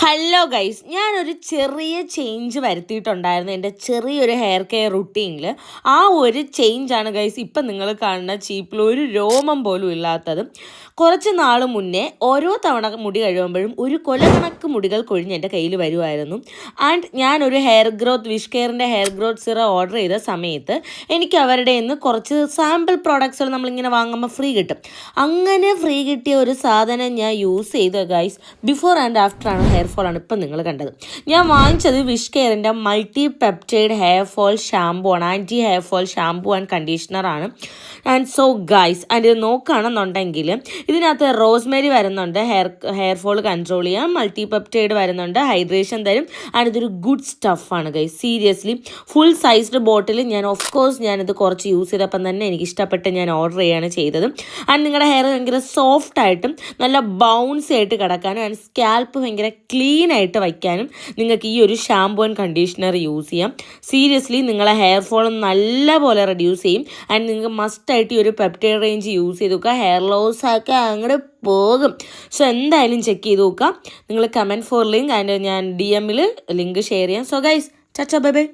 Hello guys ഞാനൊരു ചെറിയ change വരുത്തിയിട്ടുണ്ടായിരുന്നു. എന്റെ ചെറിയൊരു ഹെയർ കെയർ റുട്ടീനിൽ ആ ഒരു ചേഞ്ചാണ് ഗൈസ് ഇപ്പം നിങ്ങൾ കാണുന്ന ചീപ്പിൽ ഒരു രോമം പോലും ഇല്ലാത്തതും കുറച്ച് നാൾ മുന്നേ ഓരോ തവണ മുടി കഴിയുമ്പോഴും ഒരു കൊലകണക്ക് മുടികൾ കൊഴിഞ്ഞ് എന്റെ കയ്യിൽ വരുമായിരുന്നു ആൻഡ് ഞാനൊരു ഹെയർ ഗ്രോത്ത് വിഷ് കെയറിന്റെ ഹെയർ ഗ്രോത്ത് സിറ ഓർഡർ ചെയ്ത സമയത്ത് എനിക്ക് അവരുടെ നിന്ന് കുറച്ച് സാമ്പിൾ പ്രോഡക്ട്സുകൾ നമ്മളിങ്ങനെ വാങ്ങുമ്പോൾ ഫ്രീ കിട്ടും. അങ്ങനെ ഫ്രീ കിട്ടിയ ഒരു സാധനം ഞാൻ യൂസ് ചെയ്ത ഗൈസ് ബിഫോർ ആൻഡ് ആഫ്റ്റർ ആണ് ഹെയർ ഫോൾ ആണ് ഇപ്പം നിങ്ങൾ കണ്ടത്. ഞാൻ വാങ്ങിച്ചത് wish കെയറിന്റെ multi peptide hair fall shampoo ആണ്. Anti hair fall shampoo and conditioner ആണ്. ആൻഡ് സോ ഗൈസ് ആൻഡ് ഇത് നോക്കുകയാണെന്നുണ്ടെങ്കിൽ ഇതിനകത്ത് റോസ്മേരി വരുന്നുണ്ട് ഹെയർ ഹെയർ ഫോൾ കൺട്രോൾ ചെയ്യാം മൾട്ടി പെപ്റ്റൈഡ് വരുന്നുണ്ട് ഹൈഡ്രേഷൻ തരും ആൻഡ് ഇതൊരു good സ്റ്റഫാണ് guys seriously full sized bottle ഞാൻ ഓഫ് കോഴ്സ് ഞാനിത് കുറച്ച് യൂസ് ചെയ്തപ്പം തന്നെ എനിക്ക് ഇഷ്ടപ്പെട്ട് ഞാൻ ഓർഡർ ചെയ്യുകയാണ് ചെയ്തത്. ആൻഡ് നിങ്ങളുടെ ഹെയർ ഭയങ്കര സോഫ്റ്റ് ആയിട്ടും നല്ല ബൗൺസ് ആയിട്ട് കിടക്കാനും ആൻഡ് സ്കാൽപ്പ് ഭയങ്കര ആയിട്ട് വയ്ക്കാനും നിങ്ങൾക്ക് ഈ ഒരു ഷാമ്പു ആൻഡ് കണ്ടീഷണർ യൂസ് ചെയ്യാം. സീരിയസ്ലി നിങ്ങളെ ഹെയർ ഫോൾ നല്ലപോലെ റെഡ്യൂസ് ചെയ്യും. ആൻഡ് നിങ്ങൾക്ക് മസ്റ്റായിട്ട് ഈ ഒരു പെപ്റ്റൈഡ് റേഞ്ച് യൂസ് ചെയ്ത് നോക്കുക. ഹെയർ ലോസ് ഒക്കെ അങ്ങോട്ട് പോകും. സോ എന്തായാലും ചെക്ക് ചെയ്ത് നോക്കുക. നിങ്ങൾ കമന്റ് ഫോർ ലിങ്ക് ആൻഡ് ഞാൻ ഡി എമ്മിൽ ലിങ്ക് ഷെയർ ചെയ്യാം. സോ ഗൈസ് ചച്ച ബൈ ബൈ